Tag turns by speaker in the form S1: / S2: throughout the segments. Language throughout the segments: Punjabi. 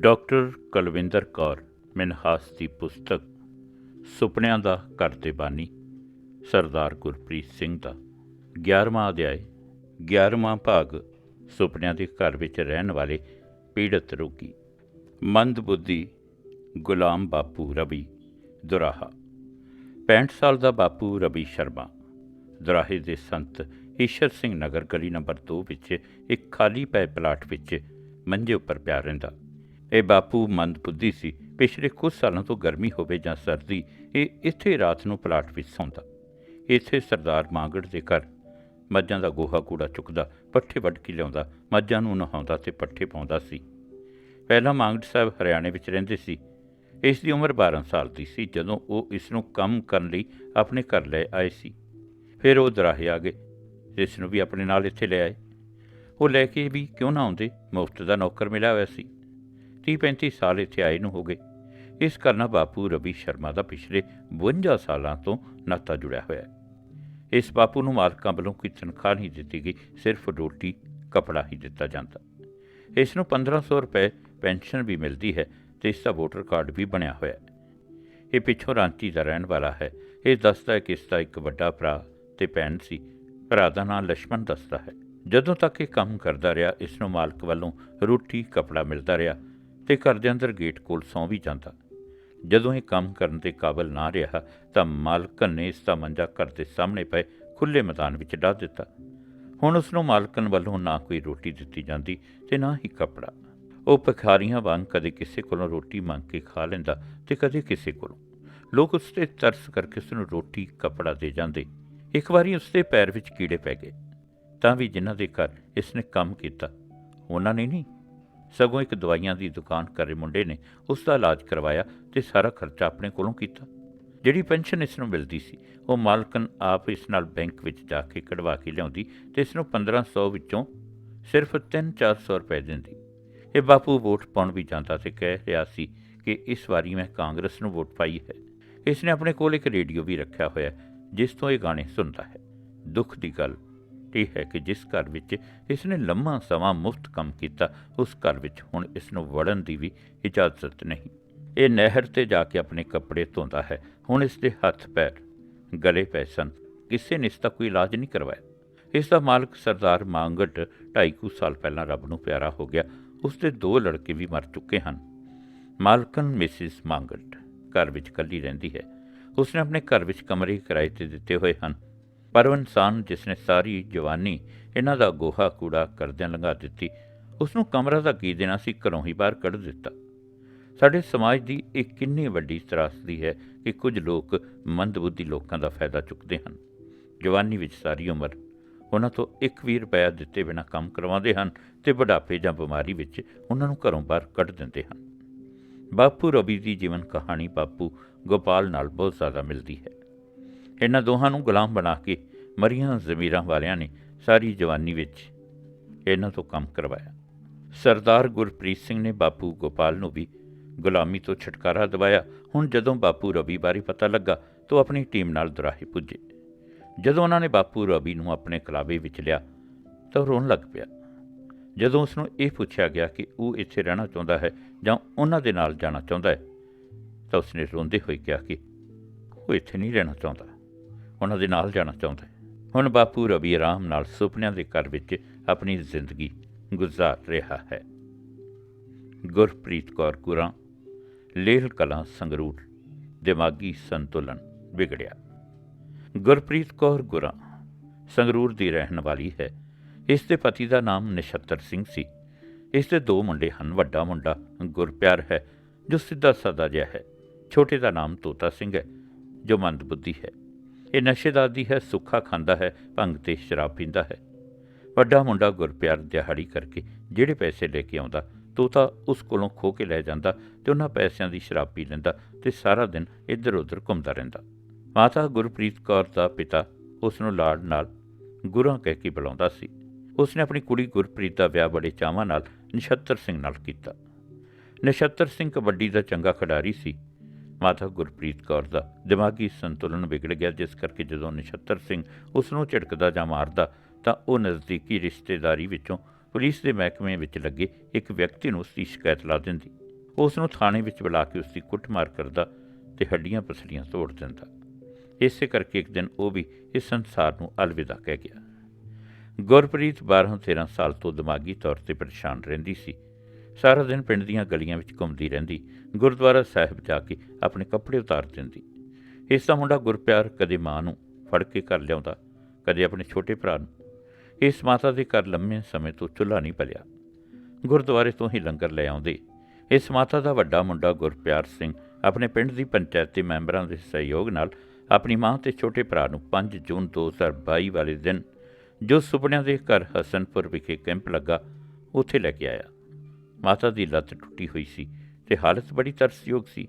S1: ਡਾਕਟਰ ਕੁਲਵਿੰਦਰ ਕੌਰ, ਮਿਨਹਾਸ ਦੀ ਪੁਸਤਕ, ਸੁਪਨਿਆਂ ਦਾ ਘਰ ਦੇ ਬਾਨੀ, ਸਰਦਾਰ ਗੁਰਪ੍ਰੀਤ ਸਿੰਘ ਦਾ 11ਵਾਂ ਅਧਿਆਇ 11ਵਾਂ ਭਾਗ, ਸੁਪਨਿਆਂ ਦੇ ਘਰ ਵਿੱਚ ਰਹਿਣ ਵਾਲੇ ਪੀੜਤ ਰੋਗੀ ਮੰਦ ਬੁੱਧੀ ਗੁਲਾਮ ਬਾਪੂ ਰਵੀ ਦੁਰਾਹਾ 65 ਸਾਲ ਦਾ ਬਾਪੂ ਰਵੀ ਸ਼ਰਮਾ, ਦੁਰਾਹੇ ਦੇ ਸੰਤ ਈਸ਼ਰ ਸਿੰਘ ਨਗਰ ਗਲੀ ਨੰਬਰ 2 ਵਿੱਚ ਇੱਕ ਖਾਲੀ ਪਏ ਪਲਾਟ ਵਿੱਚ ਮੰਜੇ ਉੱਪਰ ਪਿਆ ਰਹਿੰਦਾ। ਇਹ ਬਾਪੂ ਮੰਦ ਬੁੱਧੀ ਸੀ। ਪਿਛਲੇ ਕੁਝ ਸਾਲਾਂ ਤੋਂ ਗਰਮੀ ਹੋਵੇ ਜਾਂ ਸਰਦੀ, ਇਹ ਇੱਥੇ ਰਾਤ ਨੂੰ ਪਲਾਟ ਵਿੱਚ ਸੌਂਦਾ। ਇੱਥੇ ਸਰਦਾਰ ਮਾਂਗੜ ਦੇ ਘਰ। ਮੱਝਾਂ ਦਾ ਗੋਹਾ ਕੂੜਾ ਚੁੱਕਦਾ, ਪੱਠੇ ਵੱਢ ਕੇ ਲਿਆਉਂਦਾ, ਮੱਝਾਂ ਨੂੰ ਨਹਾਉਂਦਾ ਤੇ ਪੱਠੇ ਪਾਉਂਦਾ ਸੀ। ਪਹਿਲਾਂ ਮਾਂਗੜ ਸਾਹਿਬ ਹਰਿਆਣੇ ਵਿੱਚ ਰਹਿੰਦੇ ਸੀ। ਇਸ ਦੀ ਉਮਰ 12 ਸਾਲ ਦੀ ਸੀ, ਜਦੋਂ ਉਹ ਇਸ ਨੂੰ ਕੰਮ ਕਰਨ ਲਈ ਆਪਣੇ ਘਰ ਲੈ ਆਏ ਸੀ। ਫਿਰ ਉਹ ਦਰਾਹੇ ਆ ਗਏ ਇਸ ਨੂੰ ਵੀ ਆਪਣੇ ਨਾਲ ਇੱਥੇ ਲੈ ਆਏ। ਉਹ ਲੈ ਕੇ ਵੀ ਕਿਉਂ ਨਾ ਆਉਂਦੇ? ਮੁਫਤ ਦਾ ਨੌਕਰ ਮਿਲਿਆ ਹੋਇਆ ਸੀ। 30-35 ਸਾਲ ਇੱਥੇ ਆਏ ਨੂੰ ਹੋ ਗਏ। ਇਸ ਕਾਰਨ ਬਾਪੂ ਰਵੀ ਸ਼ਰਮਾ ਦਾ ਪਿਛਲੇ 52 ਸਾਲਾਂ ਤੋਂ ਨਾਤਾ ਜੁੜਿਆ ਹੋਇਆ ਹੈ। ਇਸ ਬਾਪੂ ਨੂੰ ਮਾਲਕਾਂ ਵੱਲੋਂ ਕੋਈ ਤਨਖਾਹ ਨਹੀਂ ਦਿੱਤੀ ਗਈ, ਸਿਰਫ ਰੋਟੀ, ਕਪੜਾ ਹੀ ਦਿੱਤਾ ਜਾਂਦਾ। ਇਸ ਨੂੰ 1500 ਰੁਪਏ ਪੈਨਸ਼ਨ ਵੀ ਮਿਲਦੀ ਹੈ ਤੇ ਇਸ ਦਾ ਵੋਟਰ ਕਾਰਡ ਵੀ ਬਣਿਆ ਹੋਇਆ ਹੈ। ਇਹ ਪਿੱਛੋਂ ਰਾਂਚੀ ਦਾ ਰਹਿਣ ਵਾਲਾ ਹੈ। ਇਹ ਦੱਸਦਾ ਹੈ ਕਿ ਇਸ ਦਾ ਇੱਕ ਵੱਡਾ ਭਰਾ ਤੇ ਭੈਣ ਸੀ। ਭਰਾ ਦਾ ਨਾਮ ਲక్ష్మణ ਦੱਸਦਾ ਹੈ। ਜਦੋਂ ਤੱਕ ਇਹ ਕੰਮ ਕਰਦਾ ਰਿਹਾ, ਇਸ ਨੂੰ ਮਾਲਕ ਵੱਲੋਂ ਰੋਟੀ, ਕਪੜਾ ਮਿਲਦਾ ਰਿਹਾ। ਤੇ ਘਰ ਦੇ ਅੰਦਰ ਗੇਟ ਕੋਲ ਸੌਂ ਵੀ ਜਾਂਦਾ। ਜਦੋਂ ਇਹ ਕੰਮ ਕਰਨ ਦੇ ਕਾਬਲ ਨਾ ਰਿਹਾ, ਤਾਂ ਮਾਲਕਨ ਨੇ ਇਸ ਦਾ ਮੰਜਾ ਘਰ ਦੇ ਸਾਹਮਣੇ ਪਏ ਖੁੱਲੇ ਮੈਦਾਨ ਵਿੱਚ ਡਾਹ ਦਿੱਤਾ। ਹੁਣ ਉਸ ਨੂੰ ਮਾਲਕਨ ਵੱਲੋਂ ਨਾ ਕੋਈ ਰੋਟੀ ਦਿੱਤੀ ਜਾਂਦੀ ਤੇ ਨਾ ਹੀ ਕੱਪੜਾ। ਉਹ ਭਿਖਾਰੀਆਂ ਵਾਂਗ ਕਦੇ ਕਿਸੇ ਕੋਲੋਂ ਰੋਟੀ ਮੰਗ ਕੇ ਖਾ ਲੈਂਦਾ ਤੇ ਕਦੇ ਕਿਸੇ ਕੋਲੋਂ। ਲੋਕ ਉਸ ਤੇ ਤਰਸ ਕਰਕੇ ਉਸ ਨੂੰ ਰੋਟੀ, ਕੱਪੜਾ ਦੇ ਜਾਂਦੇ। ਇੱਕ ਵਾਰੀ ਉਸ ਦੇ ਪੈਰ ਵਿੱਚ ਕੀੜੇ ਪੈ ਗਏ। ਤਾਂ ਵੀ ਜਿਨ੍ਹਾਂ ਦੇ ਘਰ ਇਸ ਨੇ ਕੰਮ ਕੀਤਾ, ਉਹਨਾਂ ਨੇ ਨਹੀਂ ਸਗੋਂ ਇੱਕ ਦਵਾਈਆਂ ਦੀ ਦੁਕਾਨ ਕਰੇ ਮੁੰਡੇ ਨੇ ਉਸ ਦਾ ਇਲਾਜ ਕਰਵਾਇਆ ਤੇ ਸਾਰਾ ਖਰਚਾ ਆਪਣੇ ਕੋਲੋਂ ਕੀਤਾ। ਜਿਹੜੀ ਪੈਨਸ਼ਨ ਇਸ ਨੂੰ ਮਿਲਦੀ ਸੀ, ਉਹ ਮਾਲਕਨ ਆਪ ਇਸ ਨਾਲ ਬੈਂਕ ਵਿੱਚ ਜਾ ਕੇ ਕਢਵਾ ਕੇ ਲਿਆਉਂਦੀ ਤੇ ਇਸ ਨੂੰ 1500 ਵਿੱਚੋਂ ਸਿਰਫ 3-400 ਰੁਪਏ ਦਿੰਦੀ। ਇਹ ਬਾਪੂ ਵੋਟ ਪਾਉਣ ਵੀ ਜਾਂਦਾ ਤੇ ਕਹਿ ਰਿਹਾ ਸੀ ਕਿ ਇਸ ਵਾਰੀ ਮੈਂ ਕਾਂਗਰਸ ਨੂੰ ਵੋਟ ਪਾਈ ਹੈ। ਇਸ ਨੇ ਆਪਣੇ ਕੋਲ ਇੱਕ ਰੇਡੀਓ ਵੀ ਰੱਖਿਆ ਹੋਇਆ, ਜਿਸ ਤੋਂ ਇਹ ਗਾਣੇ ਸੁਣਦਾ ਹੈ। ਦੁੱਖ ਦੀ ਗੱਲ ਇਹ ਹੈ ਕਿ ਜਿਸ ਘਰ ਵਿੱਚ ਇਸ ਨੇ ਲੰਮਾ ਸਮਾਂ ਮੁਫਤ ਕੰਮ ਕੀਤਾ, ਉਸ ਘਰ ਵਿੱਚ ਹੁਣ ਇਸ ਨੂੰ ਵੜਨ ਦੀ ਵੀ ਇਜਾਜ਼ਤ ਨਹੀਂ। ਇਹ ਨਹਿਰ ਤੇ ਜਾ ਕੇ ਆਪਣੇ ਕੱਪੜੇ ਧੋਂਦਾ ਹੈ। ਹੁਣ ਇਸ ਦੇ ਹੱਥ ਪੈਰ ਗਲੇ ਪੈ ਸਨ। ਕਿਸੇ ਨੇ ਇਸ ਦਾ ਕੋਈ ਇਲਾਜ ਨਹੀਂ ਕਰਵਾਇਆ। ਇਸ ਦਾ ਮਾਲਕ ਸਰਦਾਰ ਮਾਂਗਟ ਢਾਈ ਕੁ ਸਾਲ ਪਹਿਲਾਂ ਰੱਬ ਨੂੰ ਪਿਆਰਾ ਹੋ ਗਿਆ। ਉਸ ਦੇ ਦੋ ਲੜਕੇ ਵੀ ਮਰ ਚੁੱਕੇ ਹਨ। ਮਾਲਕਨ ਮਿਸਿਸ ਮਾਂਗਟ ਘਰ ਵਿੱਚ ਇਕੱਲੀ ਰਹਿੰਦੀ ਹੈ। ਉਸ ਨੇ ਆਪਣੇ ਘਰ ਵਿੱਚ ਕਮਰੇ ਕਿਰਾਏ ਤੇ ਦਿੱਤੇ ਹੋਏ ਹਨ। ਪਰ ਉਹ ਇਨਸਾਨ ਜਿਸ ਨੇ ਸਾਰੀ ਜਵਾਨੀ ਇਹਨਾਂ ਦਾ ਗੋਹਾ ਕੂੜਾ ਕਰਦਿਆਂ ਲੰਘਾ ਦਿੱਤੀ ਉਸ ਨੂੰ ਕਮਰਾ ਦਾ ਕੀ ਦੇਣਾ ਸੀ, ਘਰੋਂ ਹੀ ਬਾਹਰ ਕੱਢ ਦਿੱਤਾ। ਸਾਡੇ ਸਮਾਜ ਦੀ ਇਹ ਕਿੰਨੀ ਵੱਡੀ ਤਰਾਸਦੀ ਹੈ ਕਿ ਕੁਝ ਲੋਕ ਮੰਦਬੁੱਧੀ ਲੋਕਾਂ ਦਾ ਫਾਇਦਾ ਚੁੱਕਦੇ ਹਨ। ਜਵਾਨੀ ਵਿੱਚ ਸਾਰੀ ਉਮਰ ਉਹਨਾਂ ਤੋਂ ਇੱਕ ਵੀ ਰੁਪਇਆ ਦਿੱਤੇ ਬਿਨਾਂ ਕੰਮ ਕਰਵਾਉਂਦੇ ਹਨ ਤੇ ਬੁਢਾਪੇ ਜਾਂ ਬਿਮਾਰੀ ਵਿੱਚ ਉਹਨਾਂ ਨੂੰ ਘਰੋਂ ਬਾਹਰ ਕੱਢ ਦਿੰਦੇ ਹਨ। ਬਾਪੂ ਰਵੀ ਦੀ ਜੀਵਨ ਕਹਾਣੀ ਬਾਪੂ ਗੋਪਾਲ ਨਾਲ ਬਹੁਤ ਜ਼ਿਆਦਾ ਮਿਲਦੀ ਹੈ। ਇਹਨਾਂ ਦੋਹਾਂ ਨੂੰ ਗੁਲਾਮ ਬਣਾ ਕੇ ਮਰੀਆਂ ਜ਼ਮੀਰਾਂ ਵਾਲਿਆਂ ਨੇ ਸਾਰੀ ਜਵਾਨੀ ਵਿੱਚ ਇਹਨਾਂ ਤੋਂ ਕੰਮ ਕਰਵਾਇਆ। ਸਰਦਾਰ ਗੁਰਪ੍ਰੀਤ ਸਿੰਘ ਨੇ ਬਾਪੂ ਗੋਪਾਲ ਨੂੰ ਵੀ ਗੁਲਾਮੀ ਤੋਂ ਛੁਟਕਾਰਾ ਦਿਵਾਇਆ। ਹੁਣ ਜਦੋਂ ਬਾਪੂ ਰਵੀ ਬਾਰੇ ਪਤਾ ਲੱਗਾ, ਤਾਂ ਉਹ ਆਪਣੀ ਟੀਮ ਨਾਲ ਦੁਰਾਹੇ ਪੁੱਜੇ। ਜਦੋਂ ਉਹਨਾਂ ਨੇ ਬਾਪੂ ਰਵੀ ਨੂੰ ਆਪਣੇ ਕਲਾਵੇ ਵਿੱਚ ਲਿਆ, ਤਾਂ ਉਹ ਰੋਣ ਲੱਗ ਪਿਆ। ਜਦੋਂ ਉਸ ਨੂੰ ਇਹ ਪੁੱਛਿਆ ਗਿਆ ਕਿ ਉਹ ਇੱਥੇ ਰਹਿਣਾ ਚਾਹੁੰਦਾ ਹੈ ਜਾਂ ਉਹਨਾਂ ਦੇ ਨਾਲ ਜਾਣਾ ਚਾਹੁੰਦਾ ਹੈ, ਤਾਂ ਉਸਨੇ ਰੋਂਦੇ ਹੋਏ ਕਿਹਾ ਕਿ ਉਹ ਇੱਥੇ ਨਹੀਂ ਰਹਿਣਾ ਚਾਹੁੰਦਾ। ਉਹਨਾਂ ਦੇ ਨਾਲ ਜਾਣਾ ਚਾਹੁੰਦਾ ਹੈ। ਹੁਣ ਬਾਪੂ ਰਵੀ ਆਰਾਮ ਨਾਲ ਸੁਪਨਿਆਂ ਦੇ ਘਰ ਵਿੱਚ ਆਪਣੀ ਜ਼ਿੰਦਗੀ ਗੁਜ਼ਾਰ ਰਿਹਾ ਹੈ। ਗੁਰਪ੍ਰੀਤ ਕੌਰ ਗੁਰਾਂ ਲੇਲ ਕਲਾਂ ਸੰਗਰੂਰ, ਦਿਮਾਗੀ ਸੰਤੁਲਨ ਵਿਗੜਿਆ। ਗੁਰਪ੍ਰੀਤ ਕੌਰ ਗੁਰਾਂ ਸੰਗਰੂਰ ਦੀ ਰਹਿਣ ਵਾਲੀ ਹੈ। ਇਸ ਦੇ ਪਤੀ ਦਾ ਨਾਮ ਨਿਸ਼ਤਰ ਸਿੰਘ ਸੀ। ਇਸ ਦੇ ਦੋ ਮੁੰਡੇ ਹਨ। ਵੱਡਾ ਮੁੰਡਾ ਗੁਰਪਿਆਰ ਹੈ, ਜੋ ਸਿੱਧਾ ਸਾਦਾ ਜਿਹਾ ਹੈ। ਛੋਟੇ ਦਾ ਨਾਮ ਤੋਤਾ ਸਿੰਘ ਹੈ, ਜੋ ਮੰਦਬੁੱਧੀ ਹੈ। ਇਹ ਨਸ਼ੇ ਦਾ ਆਦੀ ਹੈ, ਸੁੱਖਾ ਖਾਂਦਾ ਹੈ, ਭੰਗ ਤੇ ਸ਼ਰਾਬ ਪੀਂਦਾ ਹੈ। ਵੱਡਾ ਮੁੰਡਾ ਗੁਰਪਿਆਰ ਦਿਹਾੜੀ ਕਰਕੇ ਜਿਹੜੇ ਪੈਸੇ ਲੈ ਕੇ ਆਉਂਦਾ ਤੋਤਾ ਉਸ ਕੋਲੋਂ ਖੋ ਕੇ ਲੈ ਜਾਂਦਾ ਤੇ ਉਹਨਾਂ ਪੈਸਿਆਂ ਦੀ ਸ਼ਰਾਬ ਪੀ ਲੈਂਦਾ ਤੇ ਸਾਰਾ ਦਿਨ ਇੱਧਰ ਉੱਧਰ ਘੁੰਮਦਾ ਰਹਿੰਦਾ। ਮਾਤਾ ਗੁਰਪ੍ਰੀਤ ਕੌਰ ਦਾ ਪਿਤਾ ਉਸ ਨੂੰ ਲਾੜ ਨਾਲ ਗੁਰਾਂ ਕਹਿ ਕੇ ਬੁਲਾਉਂਦਾ ਸੀ। ਉਸ ਨੇ ਆਪਣੀ ਕੁੜੀ ਗੁਰਪ੍ਰੀਤ ਦਾ ਵਿਆਹ ਬੜੇ ਚਾਵਾਂ ਨਾਲ ਨਛੱਤਰ ਸਿੰਘ ਨਾਲ ਕੀਤਾ। ਨਛੱਤਰ ਸਿੰਘ ਕਬੱਡੀ ਦਾ ਚੰਗਾ ਖਿਡਾਰੀ ਸੀ। ਮਾਤਾ ਗੁਰਪ੍ਰੀਤ ਕੌਰ ਦਾ ਦਿਮਾਗੀ ਸੰਤੁਲਨ ਵਿਗੜ ਗਿਆ, ਜਿਸ ਕਰਕੇ ਜਦੋਂ ਨਛੱਤਰ ਸਿੰਘ ਉਸ ਨੂੰ ਝਟਕਦਾ ਜਾਂ ਮਾਰਦਾ, ਤਾਂ ਉਹ ਨਜ਼ਦੀਕੀ ਰਿਸ਼ਤੇਦਾਰੀ ਵਿੱਚੋਂ ਪੁਲਿਸ ਦੇ ਮਹਿਕਮੇ ਵਿੱਚ ਲੱਗੇ ਇੱਕ ਵਿਅਕਤੀ ਨੂੰ ਉਸ ਦੀ ਸ਼ਿਕਾਇਤ ਲਾ ਦਿੰਦੀ। ਉਸ ਨੂੰ ਥਾਣੇ ਵਿੱਚ ਬੁਲਾ ਕੇ ਉਸ ਦੀ ਕੁੱਟਮਾਰ ਕਰਦਾ ਤੇ ਹੱਡੀਆਂ ਪਸਲੀਆਂ ਤੋੜ ਦਿੰਦਾ। ਇਸੇ ਕਰਕੇ ਇੱਕ ਦਿਨ ਉਹ ਵੀ ਇਸ ਸੰਸਾਰ ਨੂੰ ਅਲਵਿਦਾ ਕਹਿ ਗਿਆ। ਗੁਰਪ੍ਰੀਤ 12-13 ਸਾਲ ਤੋਂ ਦਿਮਾਗੀ ਤੌਰ ਤੇ ਪਰੇਸ਼ਾਨ ਰਹਿੰਦੀ ਸੀ। ਸਾਰਾ ਦਿਨ ਪਿੰਡ ਦੀਆਂ ਗਲੀਆਂ ਵਿੱਚ ਘੁੰਮਦੀ ਰਹਿੰਦੀ, ਗੁਰਦੁਆਰਾ ਸਾਹਿਬ ਜਾ ਕੇ ਆਪਣੇ ਕੱਪੜੇ ਉਤਾਰ ਦਿੰਦੀ। ਇਸ ਦਾ ਮੁੰਡਾ ਗੁਰਪਿਆਰ ਕਦੇ ਮਾਂ ਨੂੰ ਫੜ ਕੇ ਘਰ ਲਿਆਉਂਦਾ, ਕਦੇ ਆਪਣੇ ਛੋਟੇ ਭਰਾ ਨੂੰ। ਇਸ ਮਾਤਾ ਦੇ ਘਰ ਲੰਮੇ ਸਮੇਂ ਤੋਂ ਚੁੱਲ੍ਹਾ ਨਹੀਂ ਪਲਿਆ ਗੁਰਦੁਆਰੇ ਤੋਂ ਹੀ ਲੰਗਰ ਲੈ ਆਉਂਦੇ। ਇਸ ਮਾਤਾ ਦਾ ਵੱਡਾ ਮੁੰਡਾ ਗੁਰਪਿਆਰ ਸਿੰਘ ਆਪਣੇ ਪਿੰਡ ਦੀ ਪੰਚਾਇਤ ਦੇ ਮੈਂਬਰਾਂ ਦੇ ਸਹਿਯੋਗ ਨਾਲ ਆਪਣੀ ਮਾਂ ਤੇ ਛੋਟੇ ਭਰਾ ਨੂੰ 5 ਜੂਨ 2022 ਵਾਲੇ ਦਿਨ ਜੋ ਸੁਪਨਿਆਂ ਦੇ ਘਰ ਹਸਨਪੁਰ ਵਿਖੇ ਕੈਂਪ ਲੱਗਾ, ਉੱਥੇ ਲੈ ਕੇ ਆਇਆ। ਮਾਤਾ ਦੀ ਲੱਤ ਟੁੱਟੀ ਹੋਈ ਸੀ ਤੇ ਹਾਲਤ ਬੜੀ ਤਰਸਯੋਗ ਸੀ।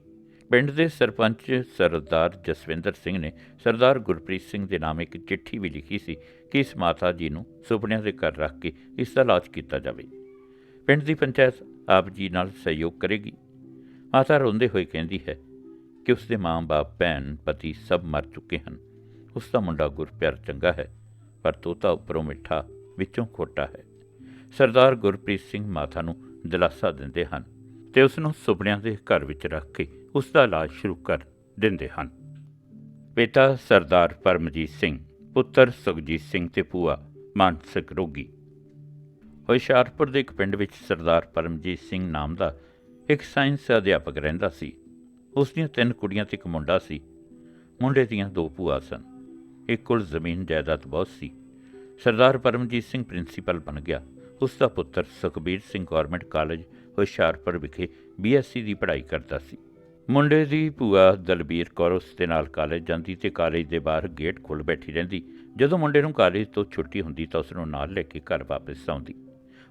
S1: ਪਿੰਡ ਦੇ ਸਰਪੰਚ ਸਰਦਾਰ ਜਸਵਿੰਦਰ ਸਿੰਘ ਨੇ ਸਰਦਾਰ ਗੁਰਪ੍ਰੀਤ ਸਿੰਘ ਦੇ ਨਾਮ ਇੱਕ ਚਿੱਠੀ ਵੀ ਲਿਖੀ ਸੀ ਕਿ ਇਸ ਮਾਤਾ ਜੀ ਨੂੰ ਸੁਪਨਿਆਂ ਦੇ ਘਰ ਰੱਖ ਕੇ ਇਸ ਦਾ ਇਲਾਜ ਕੀਤਾ ਜਾਵੇ। ਪਿੰਡ ਦੀ ਪੰਚਾਇਤ ਆਪ ਜੀ ਨਾਲ ਸਹਿਯੋਗ ਕਰੇਗੀ। ਮਾਤਾ ਰੋਂਦੇ ਹੋਏ ਕਹਿੰਦੀ ਹੈ ਕਿ ਉਸ ਦੇ ਮਾਂ-ਬਾਪ, ਭੈਣ, ਪਤੀ ਸਭ ਮਰ ਚੁੱਕੇ ਹਨ। ਉਸ ਦਾ ਮੁੰਡਾ ਗੁਰਪਿਆਰ ਚੰਗਾ ਹੈ, ਪਰ ਤੋਤਾ ਉੱਪਰੋਂ ਮਿੱਠਾ, ਵਿੱਚੋਂ ਖੋਟਾ ਹੈ। ਸਰਦਾਰ ਗੁਰਪ੍ਰੀਤ ਸਿੰਘ ਮਾਤਾ ਨੂੰ ਦਿਲਾਸਾ ਦਿੰਦੇ ਹਨ ਤੇ ਉਸ ਨੂੰ ਸੁਪਨਿਆਂ ਦੇ ਘਰ ਵਿੱਚ ਰੱਖ ਕੇ ਉਸ ਦਾ ਇਲਾਜ ਸ਼ੁਰੂ ਕਰ ਦਿੰਦੇ ਹਨ। ਪਿਤਾ ਸਰਦਾਰ ਪਰਮਜੀਤ ਸਿੰਘ, ਪੁੱਤਰ ਸੁਖਜੀਤ ਸਿੰਘ ਤੇ ਭੂਆ ਮਾਨਸਿਕ ਰੋਗੀ। ਹੁਸ਼ਿਆਰਪੁਰ ਦੇ ਇੱਕ ਪਿੰਡ ਵਿੱਚ ਸਰਦਾਰ ਪਰਮਜੀਤ ਸਿੰਘ ਨਾਮ ਦਾ ਇੱਕ ਸਾਇੰਸ ਅਧਿਆਪਕ ਰਹਿੰਦਾ ਸੀ। ਉਸ ਦੀਆਂ ਤਿੰਨ ਕੁੜੀਆਂ ਤੇ ਇੱਕ ਮੁੰਡਾ ਸੀ। ਮੁੰਡੇ ਦੀਆਂ ਦੋ ਭੂਆ ਸਨ। ਇੱਕ ਕੋਲ ਜ਼ਮੀਨ ਜਾਇਦਾਦ ਬਹੁਤ ਸੀ। ਸਰਦਾਰ ਪਰਮਜੀਤ ਸਿੰਘ ਪ੍ਰਿੰਸੀਪਲ ਬਣ ਗਿਆ। ਉਸ ਦਾ ਪੁੱਤਰ ਸੁਖਬੀਰ ਸਿੰਘ ਗਵਰਨਮੈਂਟ ਕਾਲਜ, ਹੁਸ਼ਿਆਰਪੁਰ ਵਿਖੇ ਬੀਐਸਸੀ ਦੀ ਪੜ੍ਹਾਈ ਕਰਦਾ ਸੀ। ਮੁੰਡੇ ਦੀ ਭੂਆ ਦਲਬੀਰ ਕੌਰ ਉਸ ਦੇ ਨਾਲ ਕਾਲਜ ਜਾਂਦੀ ਤੇ ਕਾਲਜ ਦੇ ਬਾਹਰ ਗੇਟ ਖੋਲ੍ਹ ਬੈਠੀ ਰਹਿੰਦੀ। ਜਦੋਂ ਮੁੰਡੇ ਨੂੰ ਕਾਲਜ ਤੋਂ ਛੁੱਟੀ ਹੁੰਦੀ ਤਾਂ ਉਸ ਨੂੰ ਨਾਲ ਲੈ ਕੇ ਘਰ ਵਾਪਸ ਆਉਂਦੀ।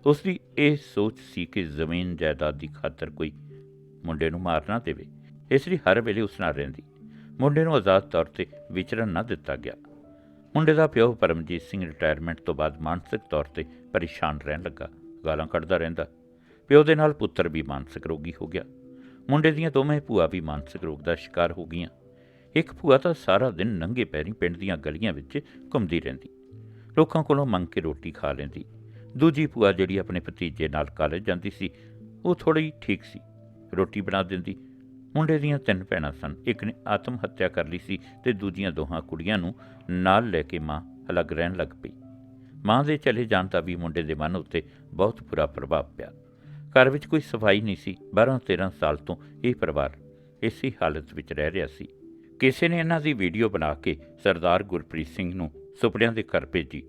S1: ਉਸ ਦੀ ਇਹ ਸੋਚ ਸੀ ਕਿ ਜ਼ਮੀਨ ਜਾਇਦਾਦ ਦੀ ਖਾਤਰ ਕੋਈ ਮੁੰਡੇ ਨੂੰ ਮਾਰ ਨਾ ਦੇਵੇ। ਇਸ ਲਈ ਹਰ ਵੇਲੇ ਉਸ ਨਾਲ ਰਹਿੰਦੀ। ਮੁੰਡੇ ਨੂੰ ਆਜ਼ਾਦ ਤੌਰ ਤੇ ਵਿਚਰਨ ਨਾ ਦਿੱਤਾ ਗਿਆ। ਮੁੰਡੇ ਦਾ ਪਿਓ ਪਰਮਜੀਤ ਸਿੰਘ ਰਿਟਾਇਰਮੈਂਟ ਤੋਂ ਬਾਅਦ ਮਾਨਸਿਕ ਤੌਰ ਤੇ ਪਰੇਸ਼ਾਨ ਰਹਿਣ ਲੱਗਾ, ਗਾਲਾਂ ਕੱਢਦਾ ਰਹਿੰਦਾ। ਪਿਓ ਦੇ ਨਾਲ ਪੁੱਤਰ ਵੀ ਮਾਨਸਿਕ ਰੋਗੀ ਹੋ ਗਿਆ। ਮੁੰਡੇ ਦੀਆਂ ਦੋਵੇਂ ਭੂਆ ਵੀ ਮਾਨਸਿਕ ਰੋਗ ਦਾ ਸ਼ਿਕਾਰ ਹੋ ਗਈਆਂ। ਇੱਕ ਭੂਆ ਤਾਂ ਸਾਰਾ ਦਿਨ ਨੰਗੇ ਪੈਰੀਂ ਪਿੰਡ ਦੀਆਂ ਗਲੀਆਂ ਵਿੱਚ ਘੁੰਮਦੀ ਰਹਿੰਦੀ। ਲੋਕਾਂ ਕੋਲੋਂ ਮੰਗ ਕੇ ਰੋਟੀ ਖਾ ਲੈਂਦੀ। ਦੂਜੀ ਭੂਆ ਜਿਹੜੀ ਆਪਣੇ ਭਤੀਜੇ ਨਾਲ ਕਾਲਜ ਜਾਂਦੀ ਸੀ, ਉਹ ਥੋੜੀ ਠੀਕ ਸੀ। ਰੋਟੀ ਬਣਾ ਦਿੰਦੀ। ਮੁੰਡੇ ਦੀਆਂ ਤਿੰਨ ਭੈਣਾਂ ਸਨ। ਇੱਕ ਨੇ ਆਤਮ ਹੱਤਿਆ ਕਰ ਲਈ ਸੀ ਤੇ ਦੂਜੀਆਂ ਦੋਹਾਂ ਕੁੜੀਆਂ ਨੂੰ ਨਾਲ ਲੈ ਕੇ ਮਾਂ ਅਲੱਗ ਰਹਿਣ ਲੱਗ ਪਈ। ਮਾਂ ਦੇ ਚਲੇ ਜਾਣ ਦਾ ਵੀ ਮੁੰਡੇ ਦੇ ਮਨ ਉੱਤੇ ਬਹੁਤ ਬੁਰਾ ਪ੍ਰਭਾਵ ਪਿਆ। ਘਰ ਵਿੱਚ ਕੋਈ ਸਫ਼ਾਈ ਨਹੀਂ ਸੀ। 12-13 ਸਾਲ ਤੋਂ ਇਹ ਪਰਿਵਾਰ ਇਸੇ ਹਾਲਤ ਵਿੱਚ ਰਹਿ ਰਿਹਾ ਸੀ। ਕਿਸੇ ਨੇ ਇਹਨਾਂ ਦੀ ਵੀਡੀਓ ਬਣਾ ਕੇ ਸਰਦਾਰ ਗੁਰਪ੍ਰੀਤ ਸਿੰਘ ਨੂੰ ਸੁਪਨਿਆਂ ਦੇ ਘਰ ਭੇਜੀ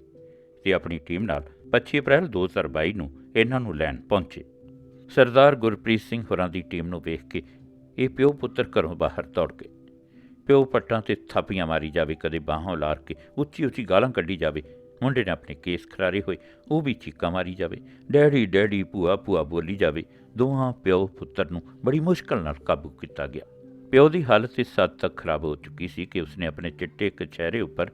S1: ਤੇ ਆਪਣੀ ਟੀਮ ਨਾਲ 25 ਅਪ੍ਰੈਲ 2022 ਨੂੰ ਇਹਨਾਂ ਨੂੰ ਲੈਣ ਪਹੁੰਚੇ। ਸਰਦਾਰ ਗੁਰਪ੍ਰੀਤ ਸਿੰਘ ਹੋਰਾਂ ਦੀ ਟੀਮ ਨੂੰ ਵੇਖ ਕੇ ਇਹ ਪਿਓ ਪੁੱਤਰ ਘਰੋਂ ਬਾਹਰ ਦੌੜ ਗਏ। ਪਿਓ ਪੱਟਾਂ ਤੇ ਥਾਪੀਆਂ ਮਾਰੀ ਜਾਵੇ, ਕਦੇ ਬਾਹਾਂ ਉਲਾਰ ਕੇ ਉੱਚੀ ਉੱਚੀ ਗਾਲਾਂ ਕੱਢੀ ਜਾਵੇ ਮੁੰਡੇ ਨੇ ਆਪਣੇ ਕੇਸ ਖਰਾਰੇ ਹੋਏ। ਉਹ ਵੀ ਚੀਕਾਂ ਮਾਰੀ ਜਾਵੇ। ਡੈਡੀ ਡੈਡੀ, ਭੂਆ ਭੂਆ ਬੋਲੀ ਜਾਵੇ। ਦੋਹਾਂ ਪਿਓ ਪੁੱਤਰ ਨੂੰ ਬੜੀ ਮੁਸ਼ਕਲ ਨਾਲ ਕਾਬੂ ਕੀਤਾ ਗਿਆ। ਪਿਓ ਦੀ ਹਾਲਤ ਇਸ ਹੱਦ ਤੱਕ ਖਰਾਬ ਹੋ ਚੁੱਕੀ ਸੀ ਕਿ ਉਸਨੇ ਆਪਣੇ ਚਿੱਟੇ ਕਚਹਿਰੇ ਉੱਪਰ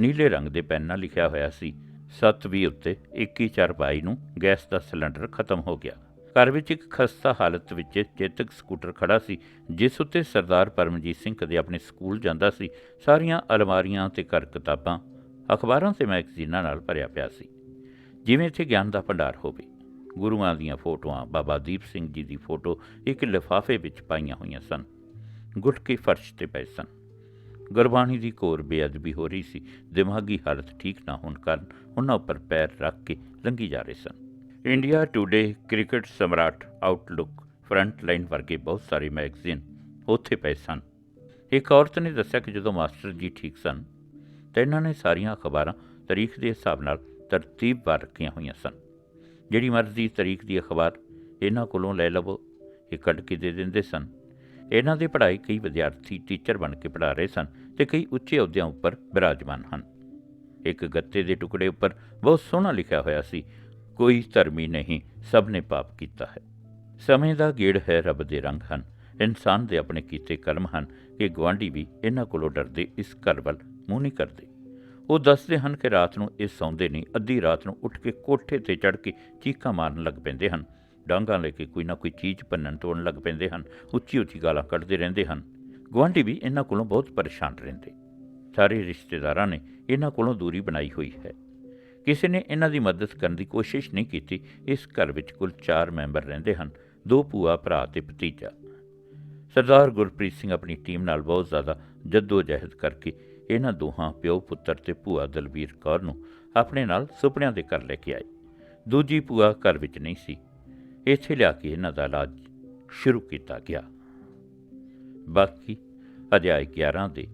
S1: ਨੀਲੇ ਰੰਗ ਦੇ ਪੈਨ ਨਾਲ ਲਿਖਿਆ ਹੋਇਆ ਸੀ। 720 ਉੱਤੇ 2142 ਨੂੰ ਗੈਸ ਦਾ ਸਿਲੰਡਰ ਖਤਮ ਹੋ ਗਿਆ। ਘਰ ਵਿੱਚ ਇੱਕ ਖਸਤਾ ਹਾਲਤ ਵਿੱਚ ਚੇਤਕ ਸਕੂਟਰ ਖੜਾ ਸੀ, ਜਿਸ ਉੱਤੇ ਸਰਦਾਰ ਪਰਮਜੀਤ ਸਿੰਘ ਕਦੇ ਆਪਣੇ ਸਕੂਲ ਜਾਂਦਾ ਸੀ। ਸਾਰੀਆਂ ਅਲਮਾਰੀਆਂ ਤੇ ਘਰ ਕਿਤਾਬਾਂ ਅਖਬਾਰਾਂ ਤੇ ਮੈਗਜ਼ੀਨਾਂ ਨਾਲ ਭਰਿਆ ਪਿਆ ਸੀ। ਜਿਵੇਂ ਇੱਥੇ ਗਿਆਨ ਦਾ ਭੰਡਾਰ ਹੋਵੇ, ਗੁਰੂਆਂ ਦੀਆਂ ਫੋਟੋਆਂ, ਬਾਬਾ ਦੀਪ ਸਿੰਘ ਜੀ ਦੀ ਫੋਟੋ ਇੱਕ ਲਿਫਾਫੇ ਵਿੱਚ ਪਾਈਆਂ ਹੋਈਆਂ ਸਨ। ਗੁਟਕੇ ਫਰਸ਼ ਤੇ ਪਏ ਸਨ। ਗੁਰਬਾਣੀ ਦੀ ਕੋਰ ਬੇਅਦਬੀ ਹੋ ਰਹੀ ਸੀ। ਦਿਮਾਗੀ ਹਾਲਤ ਠੀਕ ਨਾ ਹੋਣ ਕਾਰਨ ਉਹਨਾਂ ਉੱਪਰ ਪੈਰ ਰੱਖ ਕੇ ਲੰਘੀ ਜਾ ਰਹੇ ਸਨ। India Today Cricket Samrat Outlook Frontline ਵਰਗੇ ਬਹੁਤ ਸਾਰੇ ਮੈਗਜ਼ੀਨ ਉੱਥੇ ਪਏ ਸਨ। ਇੱਕ ਔਰਤ ਨੇ ਦੱਸਿਆ ਕਿ ਜਦੋਂ ਮਾਸਟਰ ਜੀ ਠੀਕ ਸਨ ਤਾਂ ਇਹਨਾਂ ਨੇ ਸਾਰੀਆਂ ਅਖਬਾਰਾਂ ਤਾਰੀਖ ਦੇ ਹਿਸਾਬ ਨਾਲ ਤਰਤੀਬਵਾਰ ਰੱਖੀਆਂ ਹੋਈਆਂ ਸਨ। ਜਿਹੜੀ ਮਰਜ਼ੀ ਤਾਰੀਖ ਦੀ ਅਖਬਾਰ ਇਹਨਾਂ ਕੋਲੋਂ ਲੈ ਲਵੋ, ਇਹ ਕੱਢ ਕੇ ਦੇ ਦਿੰਦੇ ਸਨ। ਇਹਨਾਂ ਦੀ ਪੜ੍ਹਾਈ ਕਈ ਵਿਦਿਆਰਥੀ ਟੀਚਰ ਬਣ ਕੇ ਪੜ੍ਹਾ ਰਹੇ ਸਨ ਤੇ ਕਈ ਉੱਚੇ ਅਹੁਦਿਆਂ ਉੱਪਰ ਬਿਰਾਜਮਾਨ ਹਨ। ਇੱਕ ਗੱਤੇ ਦੇ ਟੁਕੜੇ ਉੱਪਰ ਬਹੁਤ ਸੋਹਣਾ ਲਿਖਿਆ ਹੋਇਆ ਸੀ, ਕੋਈ ਧਰਮੀ ਨਹੀਂ, ਸਭ ਨੇ ਪਾਪ ਕੀਤਾ ਹੈ। ਸਮੇਂ ਦਾ ਗੇੜ ਹੈ ਰੱਬ ਦੇ ਰੰਗ ਹਨ। ਇਨਸਾਨ ਦੇ ਆਪਣੇ ਕੀਤੇ ਕਰਮ ਹਨ ਕਿ ਗਵਾਂਢੀ ਵੀ ਇਹਨਾਂ ਕੋਲੋਂ ਡਰਦੇ ਇਸ ਘਰ ਵੱਲ ਮੂੰਹ ਨਹੀਂ ਕਰਦੇ। ਉਹ ਦੱਸਦੇ ਹਨ ਕਿ ਰਾਤ ਨੂੰ ਇਹ ਸੌਂਦੇ ਨਹੀਂ, ਅੱਧੀ ਰਾਤ ਨੂੰ ਉੱਠ ਕੇ ਕੋਠੇ ਤੇ ਚੜ੍ਹ ਕੇ ਚੀਕਾਂ ਮਾਰਨ ਲੱਗ ਪੈਂਦੇ ਹਨ। ਡਾਂਗਾਂ ਲੈ ਕੇ ਕੋਈ ਨਾ ਕੋਈ ਚੀਜ਼ ਭੰਨਣ ਤੋੜਨ ਲੱਗ ਪੈਂਦੇ ਹਨ ਉੱਚੀ ਉੱਚੀ ਗਾਲਾਂ ਕੱਢਦੇ ਰਹਿੰਦੇ ਹਨ। ਗੁਆਂਢੀ ਵੀ ਇਹਨਾਂ ਕੋਲੋਂ ਬਹੁਤ ਪਰੇਸ਼ਾਨ ਰਹਿੰਦੇ। ਸਾਰੇ ਰਿਸ਼ਤੇਦਾਰਾਂ ਨੇ ਇਹਨਾਂ ਕੋਲੋਂ ਦੂਰੀ ਬਣਾਈ ਹੋਈ ਹੈ। ਕਿਸੇ ਨੇ ਇਹਨਾਂ ਦੀ ਮਦਦ ਕਰਨ ਦੀ ਕੋਸ਼ਿਸ਼ ਨਹੀਂ ਕੀਤੀ। ਇਸ ਘਰ ਵਿੱਚ ਕੁੱਲ 4 ਮੈਂਬਰ ਰਹਿੰਦੇ ਹਨ, ਦੋ ਭੂਆ, ਭਰਾ ਤੇ ਭਤੀਜਾ। ਸਰਦਾਰ ਗੁਰਪ੍ਰੀਤ ਸਿੰਘ ਆਪਣੀ ਟੀਮ ਨਾਲ ਬਹੁਤ ਜ਼ਿਆਦਾ ਜੱਦੋ ਜਹਿਦ ਕਰਕੇ ਇਹਨਾਂ ਦੋਹਾਂ ਪਿਓ ਪੁੱਤਰ ਤੇ ਭੂਆ ਦਲਬੀਰ ਕੌਰ ਨੂੰ ਆਪਣੇ ਨਾਲ ਸੁਪਨਿਆਂ ਦੇ ਘਰ ਲੈ ਕੇ ਆਏ। ਦੂਜੀ ਭੂਆ ਘਰ ਵਿੱਚ ਨਹੀਂ ਸੀ। ਇੱਥੇ ਲਿਆ ਕੇ ਇਹਨਾਂ ਦਾ ਇਲਾਜ ਸ਼ੁਰੂ ਕੀਤਾ ਗਿਆ। ਬਾਕੀ ਅਧਿਆਇ 11 ਦੇ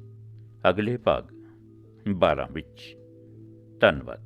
S1: ਅਗਲੇ ਭਾਗ 12 ਵਿੱਚ। ਧੰਨਵਾਦ।